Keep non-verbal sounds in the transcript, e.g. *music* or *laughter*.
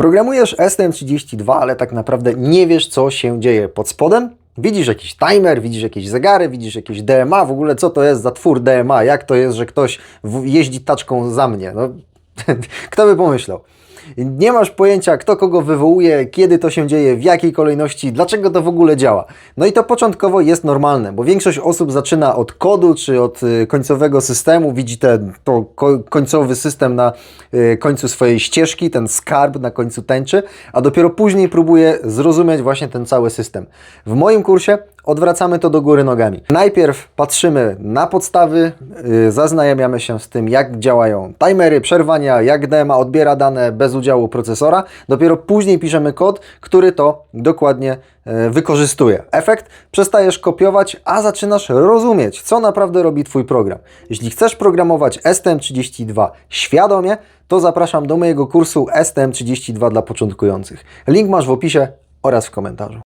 Programujesz STM32, ale tak naprawdę nie wiesz, co się dzieje pod spodem. Widzisz jakiś timer, widzisz jakieś zegary, widzisz jakieś DMA, w ogóle co to jest za twór DMA, jak to jest, że ktoś jeździ taczką za mnie. No, *laughs* kto by pomyślał? Nie masz pojęcia, kto kogo wywołuje, kiedy to się dzieje, w jakiej kolejności, dlaczego to w ogóle działa. No i to początkowo jest normalne, bo większość osób zaczyna od kodu czy od y, końcowego systemu, widzi ten to ko końcowy system na y, końcu swojej ścieżki, ten skarb na końcu tęczy, a dopiero później próbuje zrozumieć właśnie ten cały system. W moim kursie odwracamy to do góry nogami. Najpierw patrzymy na podstawy, yy, zaznajamiamy się z tym, jak działają timery, przerwania, jak DMA odbiera dane bez udziału procesora. Dopiero później piszemy kod, który to dokładnie yy, wykorzystuje. Efekt przestajesz kopiować, a zaczynasz rozumieć, co naprawdę robi Twój program. Jeśli chcesz programować STM32 świadomie, to zapraszam do mojego kursu STM32 dla początkujących. Link masz w opisie oraz w komentarzu.